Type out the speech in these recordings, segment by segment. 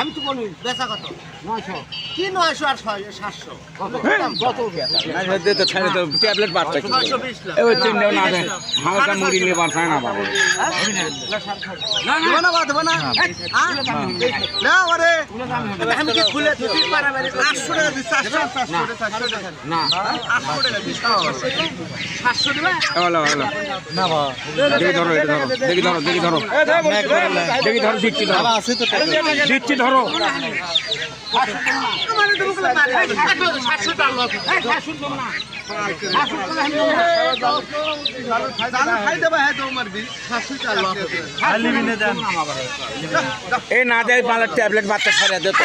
আমি তো বলি বেচা কত? নয়শো। কি নয়শো আর ছয় সাতশো? কত? কত? ট্যাবলেট বাড়ছে ছয়শো বিশ লাখ। এবার চিন্তা না দেয় হালকা মুড়ি নিয়ে বাড়ছে না বাবা। না দেবো না। বা দেবো না না ওরে না আমি কি খুলে দিতে পারাবারি আটশো টাকা দিচ্ছি চারশো চারশো চারশো টাকা না আটশো টাকা দিচ্ছি সাতশো দেবে? হলো হলো দেখি ধরো এটা ধরো দেখি ধরো দেখি ধরো। দেখি ধরো দিচ্ছি ধরো। দিচ্ছি ধরো। এই না দেয় পালার ট্যাবলেট বাচ্চা ছাড়া দে তো।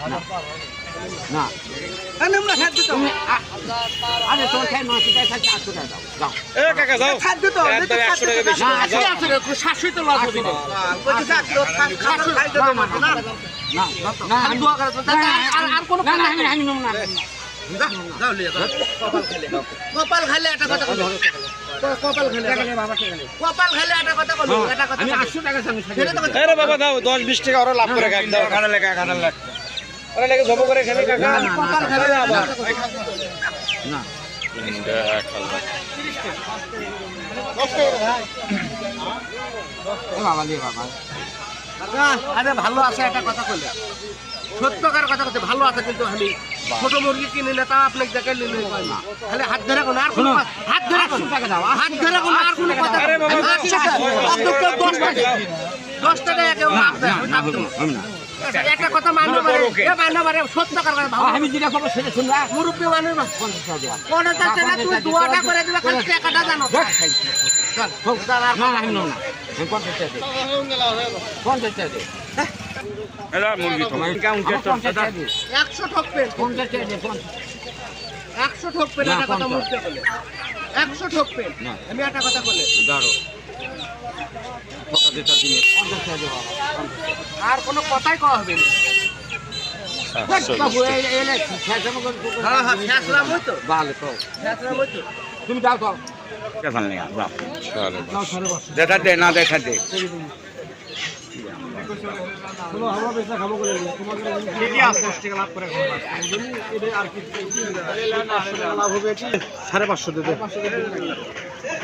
না খালি হয়, আরে তোমার খাই নশো টাকা আটশো দাও যাও খাদ্য তো একশো তো হবে আর কোনো আমি না কপাল খাইলে একটা কথা বলো কপাল কপাল খাইলে একটা কথা বলো একটা কথা আমি বলো। আটশো টাকা আমি সেটা তো আরে বাবা দাও দশ বিশ টাকা ওরা লাভ করে দাও কাটা লেখা কাটা লেখা ওরা লেগে জব করে কাকা কপাল আবার না আরে ভালো আছে একটা কথা কইলে সত্যকার কথা কথা ভালো আছে কিন্তু আমি ছোট মুরগি কিনে না তা আপনাকে দেখে নিলে না খালি হাত ধরে কোনো আর কোনো হাত ধরে হাত ধরে কোনো আর কোনো কথা দশ টাকা দশ টাকা কেউ না একটা কথা মানতে পারে এ মানতে পারে আমি যেটা খবর সেটা শুনবা। মুরব্বী মানুষ পঞ্চাশ টাকা দেওয়া টাকা তুই দোয়াটা করে দিলে খালি টাকাটা জানো। চল, হোক, চল, আর না আমি না। পঞ্চাশ টাকা পঞ্চাশ টাকা মুরগি তোমার টাকা কথা। বলে। একশো ঠকবেন না। আমি একটা কথা বলে। বাবা আর কোনো কথাই কওয়া হবে না। তুমি যাও তো দেখা দে না দেখা দে। সাড়ে পাঁচশো দেবে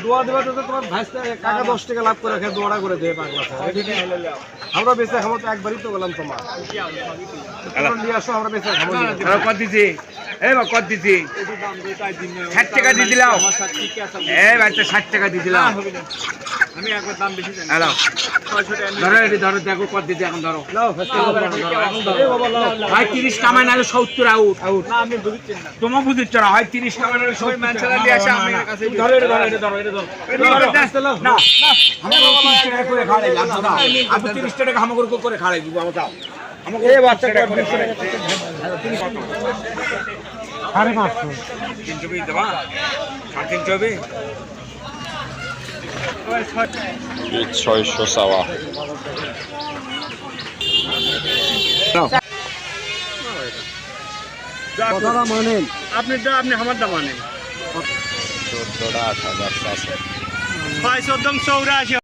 দোয়া দেবে তো তোমার ভাই কাকা দশ টাকা লাভ করে খেয়ে দোয়াটা করে দেবে পাঁচ লাখ আমরা বেঁচে খাব তো একবারই তো গেলাম তোমার। নিয়ে আসো আমরা বেঁচে খাব। কত দিছি? এই বা কত দিছি? ষাট টাকা দিয়ে দিলাম। এই বাড়িতে ষাট টাকা দিয়ে দিলাম। আমি একবার দাম বেশি জানি। হ্যালো। ধরো এটি ধরো দেখো কত দিতে এখন ধরো। হয় তিরিশ কামাই নাহলে সত্তর আউট আউট না আমি বুঝছি না। তোমার বুঝিচ্ছ না হয় তিরিশ কামাই নাহলে সত্তর ম্যানচেলা দিয়ে আসে আমি কাছে ধরো এটা ধরো এটা ধরো এটা ধরো। না। আমাকে তিরিশ টাকা আমাকে করে খাওয়াই দিব আমার দাও আমাকে এই বাচ্চা সাড়ে পাঁচশো। তিনশো দেবা? সাড়ে তিনশো ছয়শো চাওয়া। কথাটা মানেন। আপনি আপনি আমার দাম মানেন। চোদ্দোটা আট হাজার ছয় চোদ্দ চৌরাশি।